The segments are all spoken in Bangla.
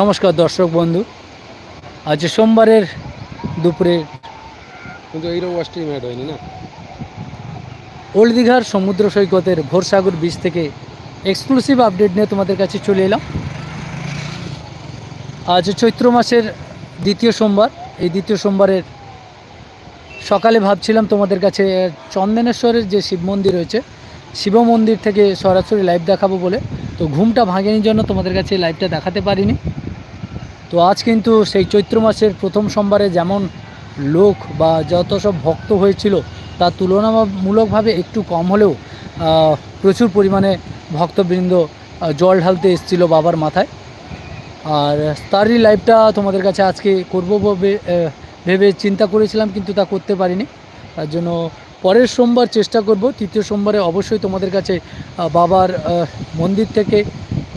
নমস্কার দর্শক বন্ধু। আজ সোমবারের দুপুরে কিন্তু এইরকম ওয়াশটাই ম্যাট হয়নি না? ওল্ড দীঘার সমুদ্র সৈকতের ভোরসাগর বিচ থেকে এক্সক্লুসিভ আপডেট নিয়ে তোমাদের কাছে চলে এলাম। আজ চৈত্র মাসের দ্বিতীয় সোমবার। এই দ্বিতীয় সোমবারের সকালে ভাবছিলাম তোমাদের কাছে চন্দনেশ্বরের যে শিব মন্দির রয়েছে শিব মন্দির থেকে সরাসরি লাইভ দেখাবো বলে। তো ঘুমটা ভাঙেনি জন্য তোমাদের কাছে লাইভটা দেখাতে পারিনি। তো আজ কিন্তু সেই চৈত্র মাসের প্রথম সোমবারে যেমন লোক বা যত সব ভক্ত হয়েছিল তার তুলনামূলকভাবে একটু কম হলেও প্রচুর পরিমাণে ভক্তবৃন্দ জল ঢালতে এসেছিল বাবার মাথায়। আর তারই লাইভটা তোমাদের কাছে আজকে করব ভেবে চিন্তা করেছিলাম কিন্তু তা করতে পারিনি। তার জন্য পরের সোমবার চেষ্টা করব, তৃতীয় সোমবারে অবশ্যই তোমাদের কাছে বাবার মন্দির থেকে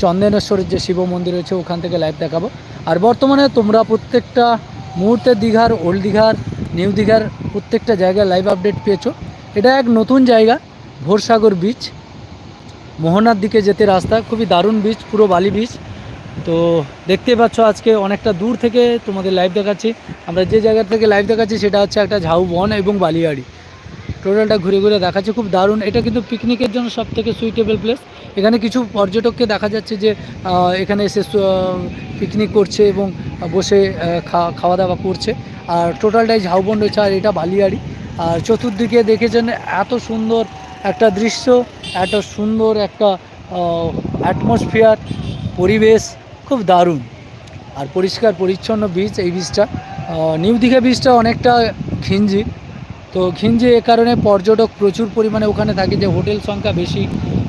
চন্দনেশ্বরের যে শিব মন্দির রয়েছে ওখান থেকে লাইভ দেখাবো। আর বর্তমানে তোমরা প্রত্যেকটা মুহূর্তে দীঘার ওল্ড দীঘার নিউ দীঘার প্রত্যেকটা জায়গায় লাইভ আপডেট পেয়েছ। এটা এক নতুন জায়গা, ভোরসাগর বিচ মোহনার দিকে যেতে রাস্তা, খুবই দারুণ বিচ পুরো বালি বিচ তো দেখতে পাচ্ছ আজকে অনেকটা দূর থেকে তোমাদের লাইভ দেখাচ্ছি। আমরা যে জায়গা থেকে লাইভ দেখাচ্ছি সেটা হচ্ছে একটা ঝাউবন এবং বালিয়াড়ি। টোটালটা ঘুরে ঘুরে দেখাচ্ছে, খুব দারুণ। এটা কিন্তু পিকনিকের জন্য সব থেকে সুইটেবল প্লেস এখানে কিছু পর্যটককে দেখা যাচ্ছে যে এখানে এসে পিকনিক করছে এবং বসে খাওয়া দাওয়া করছে। আর টোটালটাই ঝাউবন রয়েছে, আর এটা বালিয়াড়ি। আর চতুর্দিকে দেখেছেন এত সুন্দর একটা দৃশ্য, এত সুন্দর একটা অ্যাটমসফিয়ার পরিবেশ, খুব দারুণ। আর পরিষ্কার, পরিচ্ছন্ন বীচ এই বীচটা নিউ দীঘা বীচটা অনেকটা ঘিঞ্জি। তো ঘিঞ্জি এ কারণে পর্যটক প্রচুর পরিমাণে ওখানে থাকে যে হোটেল সংখ্যা বেশি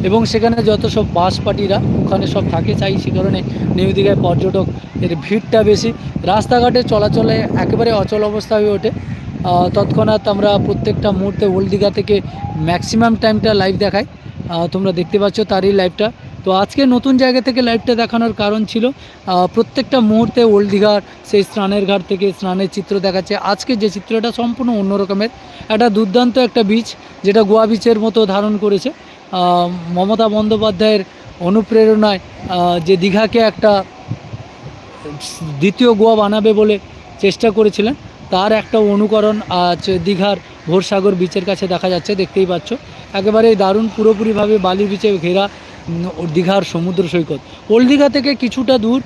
এবং সেখানে যত সব বাস পার্টিরা ওখানে সব থাকে চাই সে কারণে নিউ দীঘায় পর্যটক এর ভিড়টা বেশি। রাস্তাঘাটে চলাচলে একেবারে অচল অবস্থা হয়ে ওঠে। তৎক্ষণাৎ আমরা প্রত্যেকটা মুহূর্তে ওল্ড দীঘা থেকে ম্যাক্সিমাম টাইমটা লাইভ দেখাই। তোমরা দেখতে পাচ্ছ তারই লাইভটা তো আজকে নতুন জায়গা থেকে লাইভটা দেখানোর কারণ ছিল প্রত্যেকটা মুহূর্তে ওল্ড দীঘার সেই স্নানের ঘাট থেকে স্নানের চিত্র দেখাচ্ছে। আজকে যে চিত্রটা সম্পূর্ণ অন্য রকমের একটা দুর্দান্ত একটা বীচ যেটা গোয়া বিচের মতো ধারণ করেছে। মমতা বন্দ্যোপাধ্যায়ের অনুপ্রেরণায় যে দীঘাকে একটা দ্বিতীয় গোয়া বানাবে বলে চেষ্টা করেছিলেন, তার একটা অনুকরণ আজ দীঘার ভোরসাগর বিচের কাছে দেখা যাচ্ছে, দেখতেই পাচ্ছ। একেবারে দারুণ পুরোপুরিভাবে বালি বিচে ঘেরা দীঘার সমুদ্র সৈকত। ওল্ড দীঘা থেকে কিছুটা দূর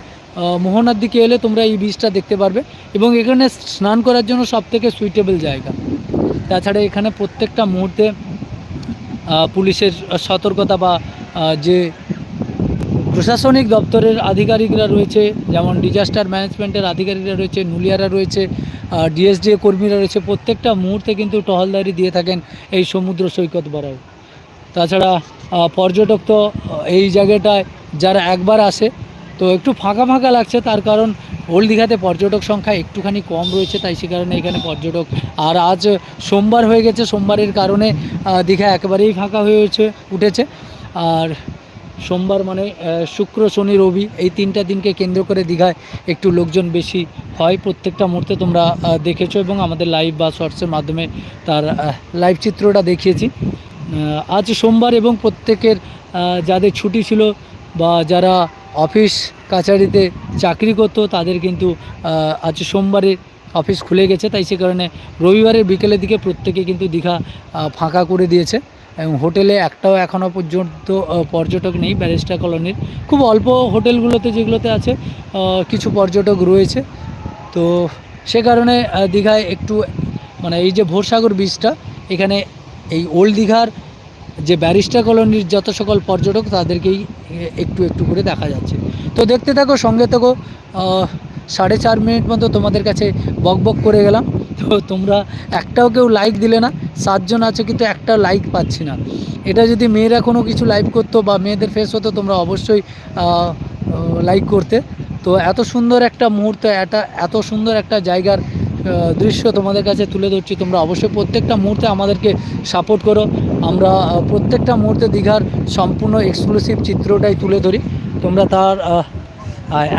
মোহনার দিকে এলে তোমরা এই বিচটা দেখতে পারবে এবং এখানে স্নান করার জন্য সবথেকে সুইটেবল জায়গা। তাছাড়া এখানে প্রত্যেকটা মুহূর্তে পুলিশের সতর্কতা বা যে প্রশাসনিক দপ্তরের আধিকারিকরা রয়েছে, যেমন ডিজাস্টার ম্যানেজমেন্টের আধিকারিকরা রয়েছে, নুলিয়ারা রয়েছে ডিএসডিএ কর্মীরা রয়েছে, প্রত্যেকটা মুহূর্তে কিন্তু টহলদারি দিয়ে থাকেন এই সমুদ্র সৈকত বরাবর। তাছাড়া পর্যটক তো এই জায়গাটায় যারা একবার আসে, তো একটু ফাঁকা ফাঁকা লাগছে, তার কারণ ওল্ড দীঘাতে পর্যটক সংখ্যা একটুখানি কম রয়েছে, তাই সে কারণে এখানে পর্যটক, আর আজ সোমবার হয়ে গেছে, সোমবারের কারণে দীঘা একেবারেই ফাঁকা হয়ে উঠেছে, আর সোমবার মানে শুক্র, শনি, রবি, এই তিনটা দিনকে কেন্দ্র করে দীঘায় একটু লোকজন বেশি হয়, প্রত্যেকটা মুহূর্তে তোমরা দেখেছ এবং আমাদের লাইভ বা শর্টসের মাধ্যমে তার লাইভ চিত্রটা দেখিয়েছি। আজ সোমবার এবং প্রত্যেকের যাদের ছুটি ছিল বা যারা অফিস কাছারিতে চাকরি করতো, তাদের কিন্তু আজ সোমবারে অফিস খুলে গেছে। তাই সে কারণে রবিবারের বিকেলের দিকে প্রত্যেকে কিন্তু দীঘা ফাঁকা করে দিয়েছে এবং হোটেলে একটাও এখনও পর্যন্ত পর্যটক নেই, ব্যারিস্টার কলোনির। খুব অল্প হোটেলগুলোতে যেগুলোতে আছে কিছু পর্যটক রয়েছে। তো সে কারণে দীঘায় একটু মানে এই যে ভোরসাগর বীচটা এখানে এই ওল্ড দীঘার যে ব্যারিস্টার কলোনির যত সকল পর্যটক, তাদেরকেই একটু একটু করে দেখা যাচ্ছে। তো দেখতে থাকো, সঙ্গে থাকো সাড়ে চার মিনিট মতো তোমাদের কাছে বক বক করে গেলাম। তো তোমরা একটাও কেউ লাইক দিলে না, সাতজন আছে কিন্তু একটা লাইক পাচ্ছি না। এটা যদি মেয়েরা কোনো কিছু লাইভ করতো বা মেয়েদের ফেস হতো, তোমরা অবশ্যই লাইক করতে। তো এত সুন্দর একটা মুহূর্ত এটা এত সুন্দর একটা জায়গার দৃশ্য তোমাদের কাছে তুলে ধরছি। তোমরা অবশ্যই প্রত্যেকটা মুহূর্তে আমাদেরকে সাপোর্ট করো। আমরা প্রত্যেকটা মুহূর্তে দীঘার সম্পূর্ণ এক্সক্লুসিভ চিত্রটাই তুলে ধরি। তোমরা তার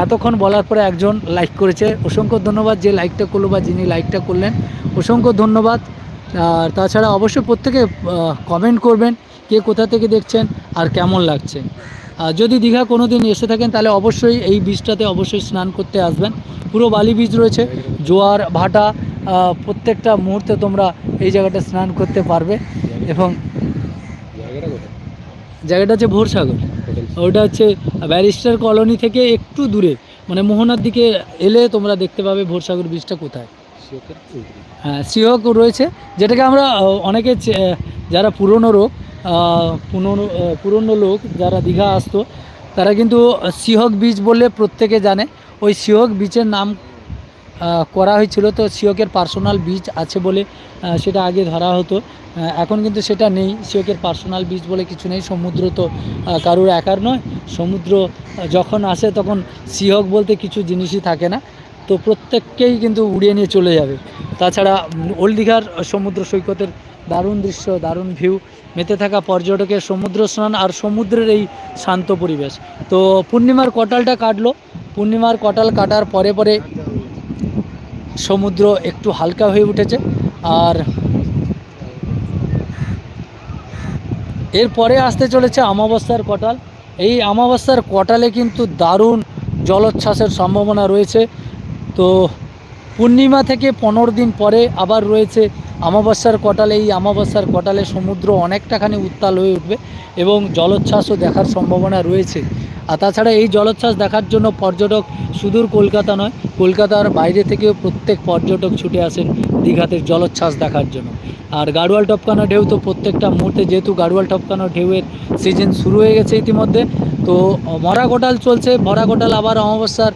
এতক্ষণ বলার পরে একজন লাইক করেছে। অসংখ্য ধন্যবাদ যে লাইকটা করল বা যিনি লাইকটা করলেন। অসংখ্য ধন্যবাদ। আর তাছাড়া অবশ্যই প্রত্যেকে কমেন্ট করবেন কে কোথা থেকে দেখছেন আর কেমন লাগছে। যদি দীঘা কোনো দিন এসে থাকেন তাহলে অবশ্যই এই বীজটাতে অবশ্যই স্নান করতে আসবেন। পুরো বালি বীজ রয়েছে জোয়ার ভাটা প্রত্যেকটা মুহূর্তে তোমরা এই জায়গাটা স্নান করতে পারবে এবং জায়গাটা হচ্ছে ভোরসাগর। ওটা হচ্ছে ব্যারিস্টার কলোনি থেকে একটু দূরে মানে মোহনার দিকে এলে তোমরা দেখতে পাবে ভোরসাগর বীজটা কোথায়। হ্যাঁ সিহক রয়েছে যেটাকে আমরা অনেকে যারা পুরনো আহ, পুরনো পুরনো লোক যারা দীঘা আসতো, তারা কিন্তু সিহক বীজ বলে প্রত্যেকে জানে। ওই সিহক বীচের নাম করা হয়েছিল। তো সিহকের পার্সোনাল বীজ আছে বলে সেটা আগে ধরা হতো। এখন কিন্তু সেটা নেই। সিহকের পার্সোনাল বীজ বলে কিছু নেই। সমুদ্র তো কারুর একার নয়। সমুদ্র যখন আসে তখন সিহক বলতে কিছু জিনিসই থাকে না। তো প্রত্যেককেই কিন্তু উড়িয়ে নিয়ে চলে যাবে। তাছাড়া ওল্ড দীঘার সমুদ্র সৈকতের দারুণ দৃশ্য, দারুণ ভিউ মেতে থাকা পর্যটকের সমুদ্র স্নান আর সমুদ্রের এই শান্ত পরিবেশ। তো পূর্ণিমার কটালটা কাটলো। পূর্ণিমার কটাল কাটার পরে পরে সমুদ্র একটু হালকা হয়ে উঠেছে। আর এরপরে আসতে চলেছে অমাবস্যার কটাল এই অমাবস্যার কটালে কিন্তু দারুণ জলোচ্ছ্বাসের সম্ভাবনা রয়েছে। তো পূর্ণিমা থেকে পনেরো দিন পরে আবার রয়েছে অমাবস্যার কটালে। এই অমাবস্যার কটালে সমুদ্র অনেকটাখানি উত্তাল হয়ে উঠবে এবং জলোচ্ছ্বাসও দেখার সম্ভাবনা রয়েছে। আর তাছাড়া এই জলোচ্ছ্বাস দেখার জন্য পর্যটক সুদূর কলকাতা নয়, কলকাতার বাইরে থেকেও প্রত্যেক পর্যটক ছুটে আসেন দীঘাতে জলোচ্ছ্বাস দেখার জন্য। আর গাড়োয়াল টপকানো ঢেউ তো প্রত্যেকটা মুহূর্তে, যেহেতু গাড়োয়াল টপকানো ঢেউয়ের সিজন শুরু হয়ে গেছে ইতিমধ্যে, তো মরা কোটাল চলছে। মরা কোটাল আবার অমাবস্যার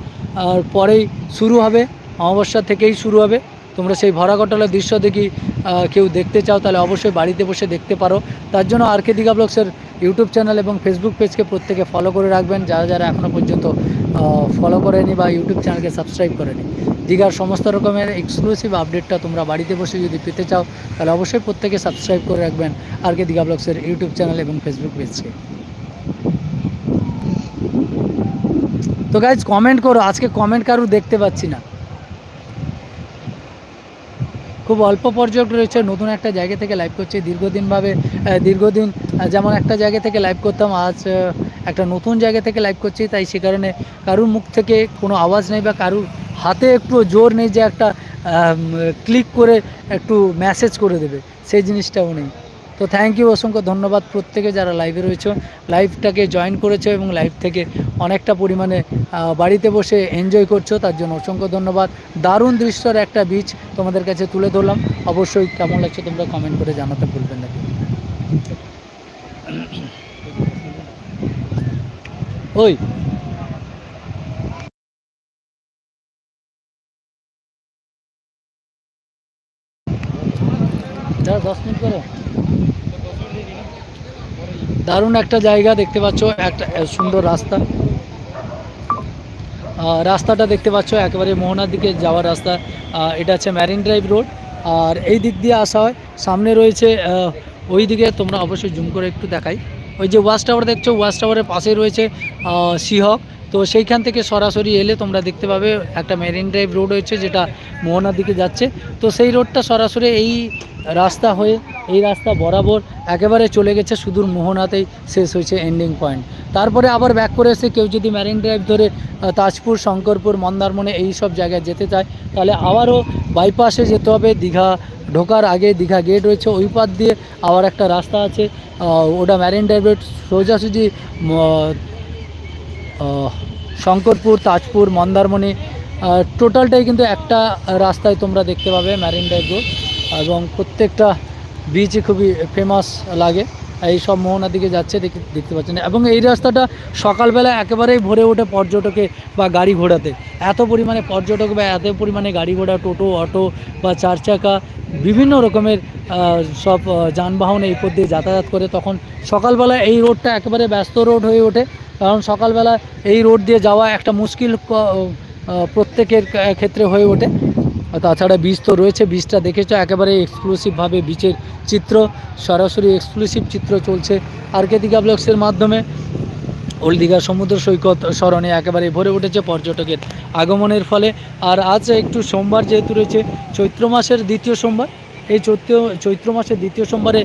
পরেই শুরু হবে। অমাবস্যা থেকেই শুরু হবে। তোমরা সেই ভরা কটালের দৃশ্য দেখি কেউ দেখতে চাও, তাহলে অবশ্যই বাড়িতে বসে দেখতে পারো। তার জন্য আর কে দীঘা ব্লগসের ইউটিউব চ্যানেল এবং ফেসবুক পেজকে প্রত্যেকে ফলো করে রাখবেন। যারা যারা এখনও পর্যন্ত ফলো করেনি বা ইউটিউব চ্যানেলকে সাবস্ক্রাইব করেনি। দীঘার সমস্ত রকমের এক্সক্লুসিভ আপডেটটা তোমরা বাড়িতে বসে যদি পেতে চাও, তাহলে অবশ্যই প্রত্যেকে সাবস্ক্রাইব করে রাখবেন আর কে দীঘা ব্লগসের ইউটিউব চ্যানেল এবং ফেসবুক পেজকে তো গাইজ কমেন্ট করো। আজকে কমেন্ট কারু দেখতে পাচ্ছি না। খুব অল্প পর্যটক রয়েছে, নতুন একটা জায়গা থেকে লাইভ করছে। দীর্ঘদিনভাবে দীর্ঘদিন যেমন একটা জায়গা থেকে লাইভ করতাম, আজ একটা নতুন জায়গা থেকে লাইভ করছি, তাই সে কারণে কারুর মুখ থেকে কোনো আওয়াজ নেই বা কারুর হাতে একটু জোর নেই যে একটা ক্লিক করে একটু মেসেজ করে দেবে। সেই জিনিসটাও নেই। তো থ্যাংক ইউ অসংখ্য ধন্যবাদ প্রত্যেকে যারা লাইভে রয়েছে। লাইভটাকে জয়েন করেছ এবং লাইভ থেকে অনেকটা পরিমাণে বাড়িতে বসে এনজয় করছ, তার জন্য অসংখ্য ধন্যবাদ। দারুণ দৃশ্যর একটা বীজ তোমাদের কাছে তুলে ধরলাম। অবশ্যই কেমন লাগছে তোমরা কমেন্ট করে জানাতে ভুলবেন না। ওই দশ মিনিট করে। দারুণ একটা জায়গা দেখতে পাচ্ছ, একটা সুন্দর রাস্তা। রাস্তাটা দেখতে পাচ্ছ, একেবারে মোহনার দিকে যাওয়ার রাস্তা। এটা হচ্ছে ম্যারিন ড্রাইভ রোড আর এই দিক দিয়ে আসা হয়। সামনে রয়েছে ওই দিকে তোমরা অবশ্যই জুম করে একটু দেখাই। ওই যে ওয়াচ টাওয়ার দেখছ, ওয়াচ টাওয়ারের পাশে রয়েছে সিহক তো সেইখান থেকে সরাসরি এলে তোমরা দেখতে পাবে একটা মেরিন ড্রাইভ রোড রয়েছে যেটা মোহনার দিকে যাচ্ছে। তো সেই রোডটা সরাসরি এই রাস্তা হয়ে, এই রাস্তা বরাবর একেবারে চলে গেছে সুদূর মোহনাতেই শেষ হয়েছে এন্ডিং পয়েন্ট তারপরে আবার ব্যাক করে এসে কেউ যদি ম্যারিন ড্রাইভ ধরে তাজপুর, শঙ্করপুর, মন্দারমণি এই সব জায়গায় যেতে চায়, তাহলে আবারও বাইপাসে যেতে হবে। দীঘা ঢোকার আগে দীঘা গেট রয়েছে, ওই পার দিয়ে আবার একটা রাস্তা আছে ওটা ম্যারিন ড্রাইভ রোড সোজাসুজি শঙ্করপুর, তাজপুর, মন্দারমণি টোটালটাই কিন্তু একটা রাস্তায় তোমরা দেখতে পাবে ম্যারিন ড্রাইভ রোড এবং প্রত্যেকটা বিচই খুবই ফেমাস লাগে। এই সব মোহনার দিকে যাচ্ছে, দেখে, দেখতে পাচ্ছেন এবং এই রাস্তাটা সকালবেলা একেবারেই ভরে ওঠে পর্যটকে বা গাড়ি ঘোড়াতে। এত পরিমাণে পর্যটক বা এত পরিমাণে গাড়ি ঘোড়া, টোটো, অটো বা চার চাকা, বিভিন্ন রকমের সব যানবাহন এই পথ দিয়ে যাতায়াত করে, তখন সকালবেলা এই রোডটা একেবারে ব্যস্ত রোড হয়ে ওঠে। কারণ সকালবেলা এই রোড দিয়ে যাওয়া একটা মুশকিল প্রত্যেকের ক্ষেত্রে হয়ে ওঠে। তাছাড়া বীজ তো রয়েছে বীজটা দেখেছ, একেবারে এক্সক্লুসিভভাবে বীচের চিত্র, সরাসরি এক্সক্লুসিভ চিত্র চলছে। আর কে দীঘা ব্লগসের মাধ্যমে ওল্ড দীঘা সমুদ্র সৈকত স্মরণে একেবারে ভরে উঠেছে পর্যটকের আগমনের ফলে। আর আজ একটু সোমবার যেহেতু রয়েছে, চৈত্র মাসের দ্বিতীয় সোমবার এই চৈত্র চৈত্র মাসের দ্বিতীয় সোমবারে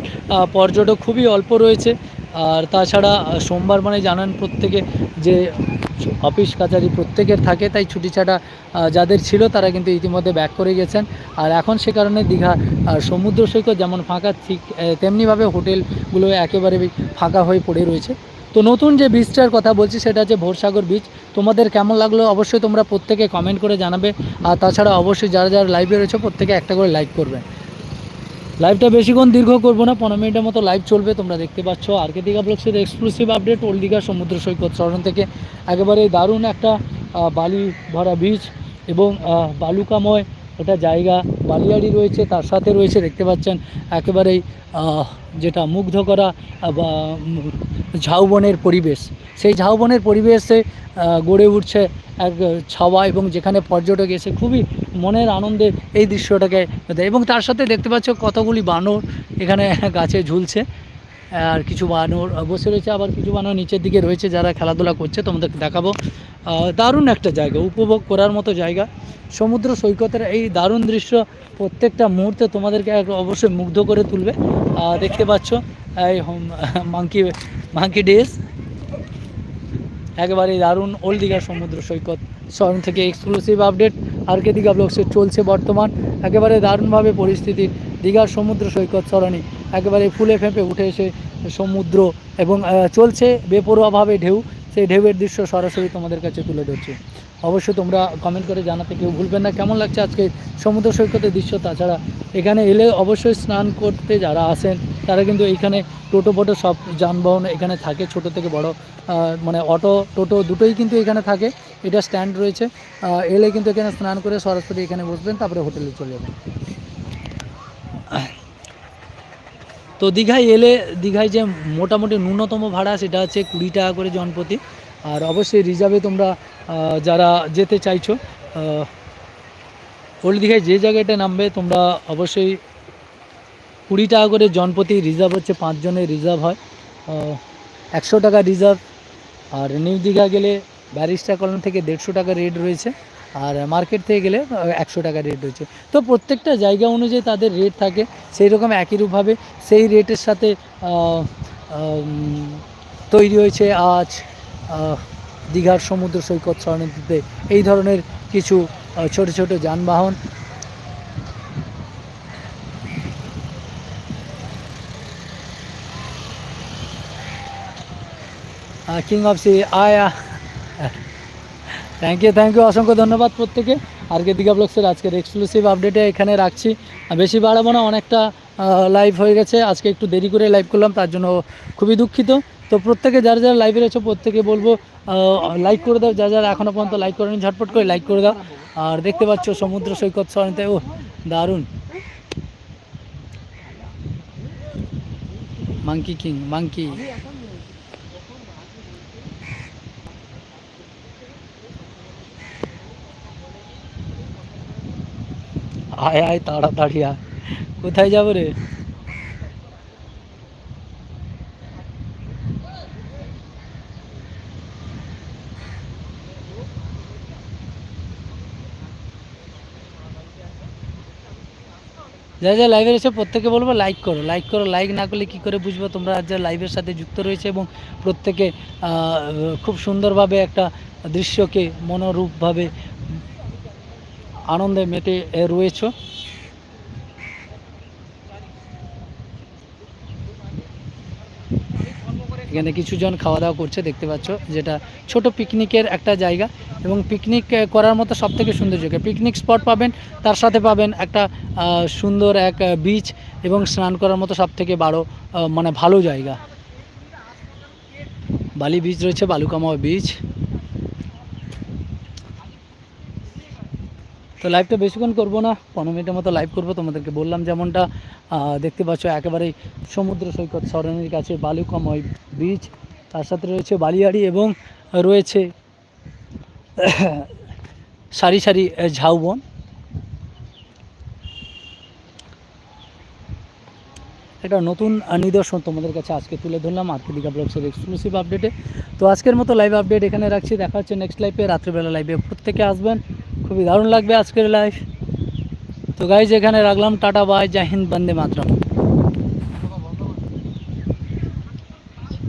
পর্যটক খুবই অল্প রয়েছে। আর তাছাড়া সোমবার মানে জানেন প্রত্যেকে যে অফিস কাচারি প্রত্যেকের থাকে, তাই ছুটি ছাটা যাদের ছিল তারা কিন্তু ইতিমধ্যে ব্যাক করে গেছেন। আর এখন সে কারণে দীঘা সমুদ্র সৈকত যেমন ফাঁকা, ঠিক তেমনিভাবে হোটেলগুলো একেবারে ফাঁকা হয়ে পড়ে রয়েছে। তো নতুন যে বীজটার কথা বলছি, সেটা হচ্ছে ভোরসাগর বীচ তোমাদের কেমন লাগল অবশ্যই তোমরা প্রত্যেকে কমেন্ট করে জানাবে। আর তাছাড়া অবশ্যই যারা যারা লাইভে রয়েছে, প্রত্যেকে একটা করে লাইক করবে। লাইভটা বেশিক্ষণ দীর্ঘ করব না, পনেরো মিনিটের মতো লাইভ চলবে, তোমরা দেখতে পাচ্ছ। আরকে দীঘা ব্লগসের এক্সক্লুসিভ আপডেট ওল্ড দীঘা সমুদ্র সৈকত শরণ থেকে। একেবারে দারুণ একটা বালি ভরা বীজ এবং বালুকাময় একটা জায়গা। বালিয়াড়ি রয়েছে, তার সাথে রয়েছে, দেখতে পাচ্ছেন, একেবারেই যেটা মুগ্ধ করা বা ঝাউবনের পরিবেশ। সেই ঝাউবনের পরিবেশে গড়ে উঠছে এক, ছাওয়া এবং যেখানে পর্যটক এসে খুবই মনের আনন্দে এই দৃশ্যটাকে এবং তার সাথে দেখতে পাচ্ছ কতগুলি বানর এখানে গাছে ঝুলছে। আর কিছু বানর বসে রয়েছে, আবার কিছু বানর নিচের দিকে রয়েছে যারা খেলাধুলা করছে। তোমাদেরকে দেখাবো। দারুণ একটা জায়গা, উপভোগ করার মতো জায়গা। সমুদ্র সৈকতের এই দারুণ দৃশ্য প্রত্যেকটা মুহূর্তে তোমাদেরকে অবশ্যই মুগ্ধ করে তুলবে। দেখতে পাচ্ছ, এই মাঙ্কি মাঙ্কি ডেজ। একেবারে দারুণ, ওল্ড দীঘার সমুদ্র সৈকত। শহর থেকে এক্সক্লুসিভ আপডেট আরকে দীঘা ব্লগসে চলছে বর্তমান। একেবারে দারুণভাবে পরিস্থিতি। দীঘার সমুদ্র সৈকত সরণি, একেবারে ফুলে ফেঁপে উঠে এসে সমুদ্র এবং চলছে বেপরোয়াভাবে ঢেউ। সেই ঢেউয়ের দৃশ্য সরাসরি তোমাদের কাছে তুলে ধরছি। অবশ্যই তোমরা কমেন্ট করে জানাতে কেউ ভুলবেন না। কেমন লাগছে আজকে সমুদ্র সৈকতের দৃশ্য? তাছাড়া এখানে এলে অবশ্যই স্নান করতে যারা আসেন, তারা কিন্তু এইখানে টোটো ফোটো সব যানবাহন এখানে থাকে, ছোট থেকে বড়। মানে অটো, টোটো দুটোই কিন্তু এখানে থাকে। এটা স্ট্যান্ড রয়েছে। এলে কিন্তু এখানে স্নান করে সরাসরি এখানে বসবেন, তারপরে হোটেলে চলে যাবেন। তো দীঘায় এলে, দীঘায় যে মোটামুটি ন্যূনতম ভাড়া, সেটা হচ্ছে কুড়ি টাকা করে জনপ্রতি। আর অবশ্যই রিজার্ভে তোমরা যারা যেতে চাইছো ওল্ড দীঘায় যে জায়গাটা নামবে, তোমরা অবশ্যই কুড়ি টাকা করে জনপ্রতি রিজার্ভ হচ্ছে পাঁচজনের রিজার্ভ হয়। একশো টাকা রিজার্ভ আর নিউ দীঘা গেলে ব্যারিস্টার কলোনি থেকে দেড়শো টাকা রেট রয়েছে, আর মার্কেট থেকে গেলে একশো টাকা রেট রয়েছে। তো প্রত্যেকটা জায়গা অনুযায়ী তাদের রেট থাকে সেই রকম একই রূপভাবে, সেই রেটের সাথে তৈরি হয়েছে আজ। দীঘার সমুদ্র সৈকত সরণিতে এই ধরনের কিছু ছোট ছোট যানবাহন। কিং অফ সি আয়া থ্যাংক ইউ থ্যাংক ইউ অসংখ্য ধন্যবাদ প্রত্যেকে। আরকে দীঘা ব্লগসের আজকের এক্সক্লুসিভ আপডেটে এখানে রাখছি। বেশি বাড়াবো না, অনেকটা লাইভ হয়ে গেছে। আজকে একটু দেরি করে লাইভ করলাম, তার জন্য খুবই দুঃখিত। তো প্রত্যেকে যারা যারা লাইভে রয়েছে, প্রত্যেকে বলব লাইক করে দাও। যারা যারা এখনও পর্যন্ত লাইক করেনি, ঝটপট করে লাইক করে দাও। আর দেখতে পাচ্ছ সমুদ্র সৈকত সরণিতে ও দারুণ। মাংকি কিং মাংকি আয় আয়, তাড়াতাড়ি আয়। কোথায় যাব রে? যা যা লাইভে এসে প্রত্যেকে বলব লাইক করো। লাইক করো লাইক না করলে কি করে বুঝব তোমরা? আজ যা লাইভের সাথে যুক্ত রয়েছে এবং প্রত্যেকে খুব সুন্দরভাবে একটা দৃশ্যকে মনোরূপভাবে আনন্দে মেতে রয়েছো। এখানে কিছুজন খাওয়া দাওয়া করছে, দেখতে পাচ্ছ, যেটা ছোট পিকনিকের একটা জায়গা এবং পিকনিক করার মতো সব থেকে সুন্দর জায়গা পিকনিক স্পট পাবেন, তার সাথে পাবেন একটা সুন্দর এক বিচ এবং স্নান করার মতো সব থেকে বড় মানে ভালো জায়গা। বালি বিচ রয়েছে বালুকামা বিচ তো লাইভটা বেশিক্ষণ করব না, পনেরো মিনিটের মতো লাইভ করব। তোমাদেরকে বললাম যেমনটা দেখতে পাচ্ছ একেবারেই সমুদ্র সৈকত সরণের কাছে বালুকাময় বীজ তার সাথে রয়েছে বালিয়াড়ি এবং রয়েছে সারি সারি ঝাউবন। একটা নতুন নিদর্শন তোমাদের কাছে আজকে তুলে ধরলাম আজকে দীঘা ব্লগসের এক্সক্লুসিভ আপডেটে তো আজকের মতো লাইভ আপডেট এখানে রাখছি। দেখা হচ্ছে নেক্সট লাইফে রাত্রিবেলা লাইভে প্রত্যেকে আসবেন। খুবই দারুণ লাগবে আজকের লাইফ তো গাইজ এখানে রাখলাম। টাটা বাই জাহিন বন্দে মাতরম।